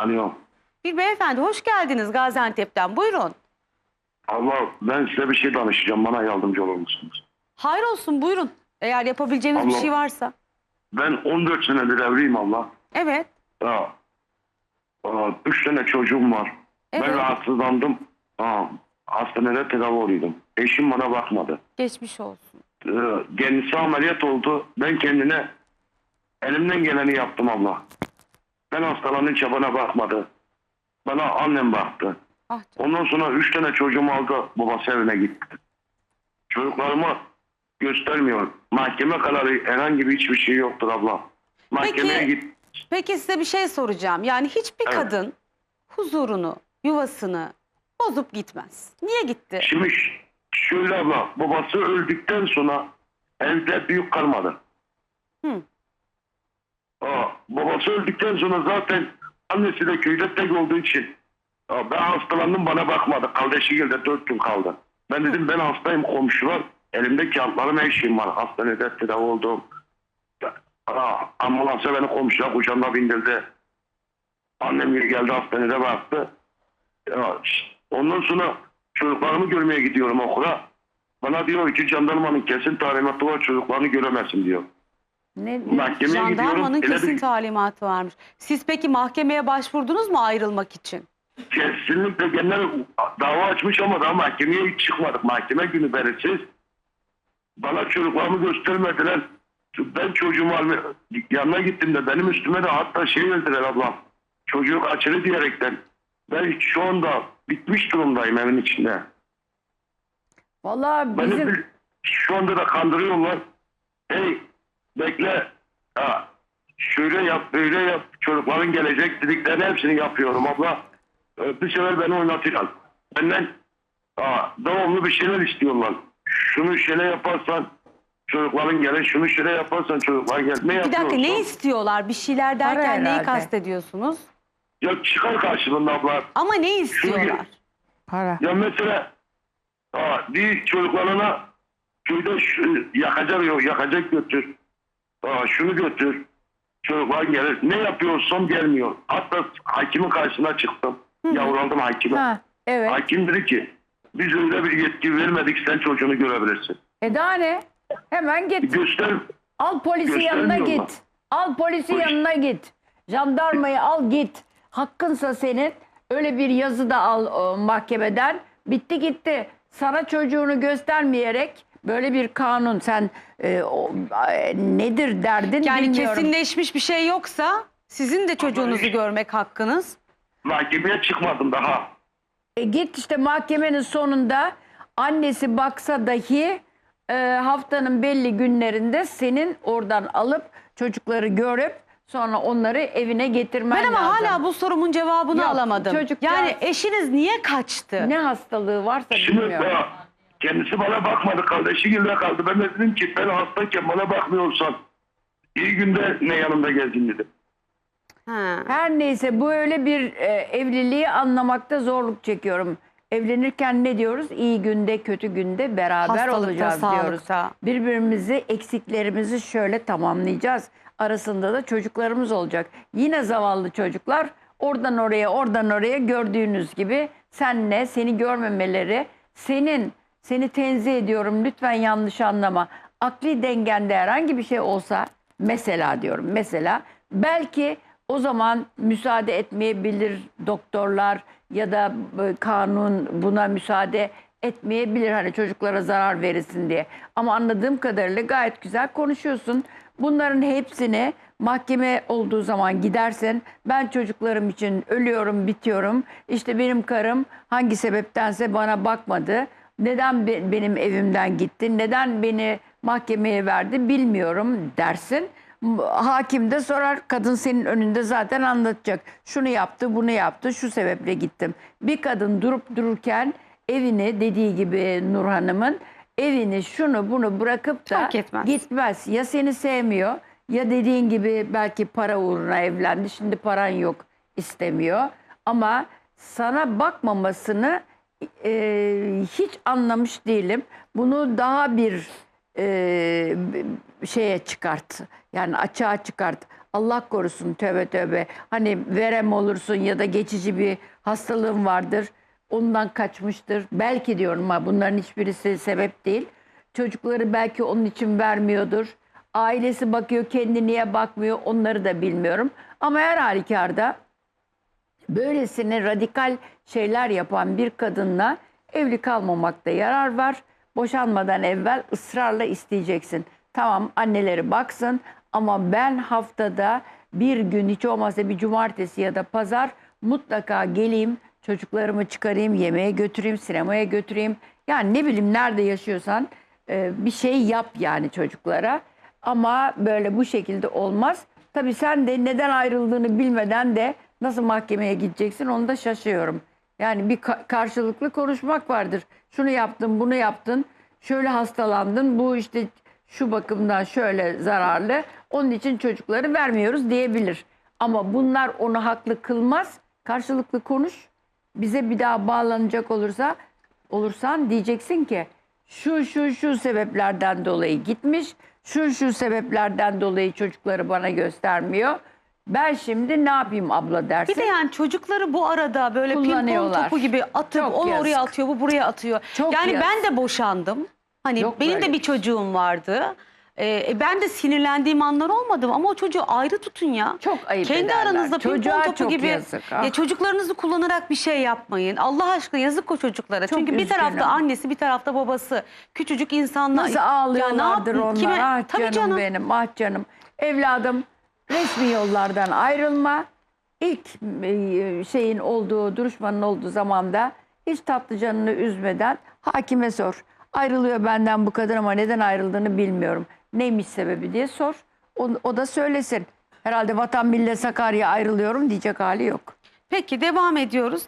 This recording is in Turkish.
Alo. Bir beyefendi hoş geldiniz Gaziantep'ten. Buyurun. Allah ben size bir şey danışacağım. Bana yardımcı olur musunuz? Hayır olsun buyurun. Eğer yapabileceğiniz bir Allah- şey varsa. Ben 14 senedir evliyim Allah. Evet. Ya, aa, üç tane çocuğum var. Evet. Ben rahatsızlandım. Aa, hastanede tedavi oluyordum. Eşim bana bakmadı. Geçmiş olsun. Ee, kendisi ameliyat oldu. Ben kendine elimden geleni yaptım abla. Ben hastalanınca bana bakmadı. Bana annem baktı. Ah. Ondan sonra üç tane çocuğumu aldı. Babası evine gitti. Çocuklarımı göstermiyor. Mahkeme kararı herhangi bir hiçbir şey yoktur abla. Mahkemeye Peki- git. Peki size bir şey soracağım. Yani hiçbir Evet. kadın huzurunu, yuvasını bozup gitmez. Niye gitti? Şimdi şöyle abla. Babası öldükten sonra evde büyük kalmadı. Hı. Aa, babası öldükten sonra zaten annesi de köyde tek olduğu için aa, ben hastalandım bana bakmadı. Kardeşi geldi dört gün kaldı. Ben dedim ben hastayım komşular. Elimde kağıtlarım her şeyim var. Hastanede tedavi oldum. Aa, ambulansa beni komşular kucağına bindirdi. Annem geldi hastanede baktı. Şş, ondan sonra çocuklarımı görmeye gidiyorum okula. Bana diyor ki jandarmanın kesin talimatı var çocuklarını göremezsin diyor. Ne, Mahkemeye gidiyorum. Jandarmanın ele kesin bir- talimatı varmış. Siz peki mahkemeye başvurdunuz mu ayrılmak için? Kesinlikle genel dava açmış ama daha mahkemeye hiç çıkmadık. Mahkeme günü belirsiz. Bana çocuklarımı göstermediler. Ben çocuğumu almaya yanına gittim de benim üstüme de hatta şey verdiler ablam. Çocuğu kaçırı diyerekten. Ben şu anda bitmiş durumdayım evin içinde. Vallahi Beni bizim bir- şu anda da kandırıyorlar. Hey bekle. Ha, şöyle yap böyle yap. Çocukların gelecek dediklerini hepsini yapıyorum abla. Ee, Bir sefer beni oynatıyorlar. Benden ha, devamlı bir şeyler istiyorlar. Şunu şöyle yaparsan çocukların gelir. Şunu şöyle yaparsan çocuklar gelir. Ne Bir dakika ne istiyorlar? Bir şeyler derken neyi herhalde. kastediyorsunuz? Ya çıkar karşılığında abla. Ama ne istiyorlar? para. Ya mesela ha, bir çocuklarına köyde şu, yakacak yok, yakacak götür. Ha, şunu götür. Çocuklar gelir. Ne yapıyorsam gelmiyor. Hatta hakimin karşısına çıktım. Yavrulandım hakime. Ha, evet. Hakim dedi ki biz öyle bir yetki vermedik sen çocuğunu görebilirsin. E daha ne? Hemen git. Göster Al polisi yanına git. Al polisi Polis- yanına git. Jandarmayı al git. Hakkınsa senin öyle bir yazı da al o, mahkemeden. Bitti gitti. Sana çocuğunu göstermeyerek böyle bir kanun sen e, o, e, nedir derdin Yani bilmiyorum. kesinleşmiş bir şey yoksa sizin de çocuğunuzu hiç- görmek hakkınız. mahkemeye çıkmadım daha. E git işte mahkemenin sonunda annesi baksa dahi e, haftanın belli günlerinde senin oradan alıp çocukları görüp sonra onları evine getirmen Ben ama lazım. hala bu sorumun cevabını Yok, alamadım. çocuklar- Yani eşiniz niye kaçtı? ne hastalığı varsa Şimdi bilmiyorum. ya, kendisi bana bakmadı. Kardeşi girde kaldı. Ben de dedim ki ben hastayken bana bakmıyorsan iyi günde ne yanımda geldin dedim. Ha. Her neyse bu öyle bir e, evliliği anlamakta zorluk çekiyorum. Evlenirken ne diyoruz? İyi günde, kötü günde beraber Hastalıkta, olacağız diyoruz. sağlıkta. Birbirimizi, eksiklerimizi şöyle tamamlayacağız. Arasında da çocuklarımız olacak. Yine zavallı çocuklar oradan oraya, oradan oraya gördüğünüz gibi senle seni görmemeleri, senin, seni tenzih ediyorum lütfen yanlış anlama. Akli dengende herhangi bir şey olsa mesela diyorum mesela belki o zaman müsaade etmeyebilir doktorlar ya da e, kanun buna müsaade etmeyebilir hani çocuklara zarar verilsin diye. Ama anladığım kadarıyla gayet güzel konuşuyorsun. Bunların hepsini mahkeme olduğu zaman gidersin. Ben çocuklarım için ölüyorum, bitiyorum. İşte benim karım hangi sebeptense bana bakmadı. Neden be- benim evimden gitti? Neden beni mahkemeye verdi bilmiyorum dersin. Hakim de sorar. Kadın senin önünde zaten anlatacak. Şunu yaptı, bunu yaptı, şu sebeple gittim. Bir kadın durup dururken evini dediği gibi Nur Hanım'ın evini şunu bunu bırakıp da etmez. gitmez. Ya seni sevmiyor ya dediğin gibi belki para uğruna evlendi. Şimdi paran yok istemiyor. Ama sana bakmamasını e, hiç anlamış değilim. Bunu daha bir e, şeye çıkart. Yani açığa çıkart. Allah korusun tövbe tövbe. Hani verem olursun ya da geçici bir hastalığın vardır. Ondan kaçmıştır. Belki diyorum ha bunların hiçbirisi sebep değil. Çocukları belki onun için vermiyordur. Ailesi bakıyor kendi niye bakmıyor onları da bilmiyorum. Ama her halükarda böylesine radikal şeyler yapan bir kadınla evli kalmamakta yarar var. Boşanmadan evvel ısrarla isteyeceksin. Tamam anneleri baksın ama ben haftada bir gün hiç olmazsa bir cumartesi ya da pazar mutlaka geleyim çocuklarımı çıkarayım yemeğe götüreyim sinemaya götüreyim. Yani ne bileyim nerede yaşıyorsan e, bir şey yap yani çocuklara. Ama böyle bu şekilde olmaz. Tabii sen de neden ayrıldığını bilmeden de nasıl mahkemeye gideceksin onu da şaşıyorum. Yani bir ka- karşılıklı konuşmak vardır. Şunu yaptın, bunu yaptın, şöyle hastalandın, bu işte şu bakımdan şöyle zararlı. Onun için çocukları vermiyoruz diyebilir. Ama bunlar onu haklı kılmaz. Karşılıklı konuş. Bize bir daha bağlanacak olursa olursan diyeceksin ki şu şu şu sebeplerden dolayı gitmiş. Şu şu sebeplerden dolayı çocukları bana göstermiyor. Ben şimdi ne yapayım abla dersin. Bir de yani çocukları bu arada böyle pimpon Kullanıyorlar. topu gibi atıp Çok o oraya yazık. atıyor, bu buraya atıyor. Çok yani yazık. ben de boşandım. Hani Yok benim böyle de bir bir çocuğum vardı. Ee, ben de sinirlendiğim anlar olmadı ama o çocuğu ayrı tutun ya. Çok ayıp Kendi ederler. aranızda pimpon Çocuğa topu çok gibi. yazık, ah. Ya çocuklarınızı kullanarak bir şey yapmayın. Allah aşkına yazık o çocuklara. Çok Çünkü bir tarafta annesi, bir tarafta babası. Küçücük insanlar. Nasıl Ya ne ağlıyorlardır onlar. kime- Ah Tabii canım, canım. benim, ah canım. Evladım resmi yollardan ayrılma. İlk e, şeyin olduğu, duruşmanın olduğu zamanda hiç tatlı canını üzmeden hakime sor. Ayrılıyor benden bu kadar ama neden ayrıldığını bilmiyorum. Neymiş sebebi diye sor. O, o da söylesin. Herhalde vatan millet Sakarya ayrılıyorum diyecek hali yok. Peki devam ediyoruz.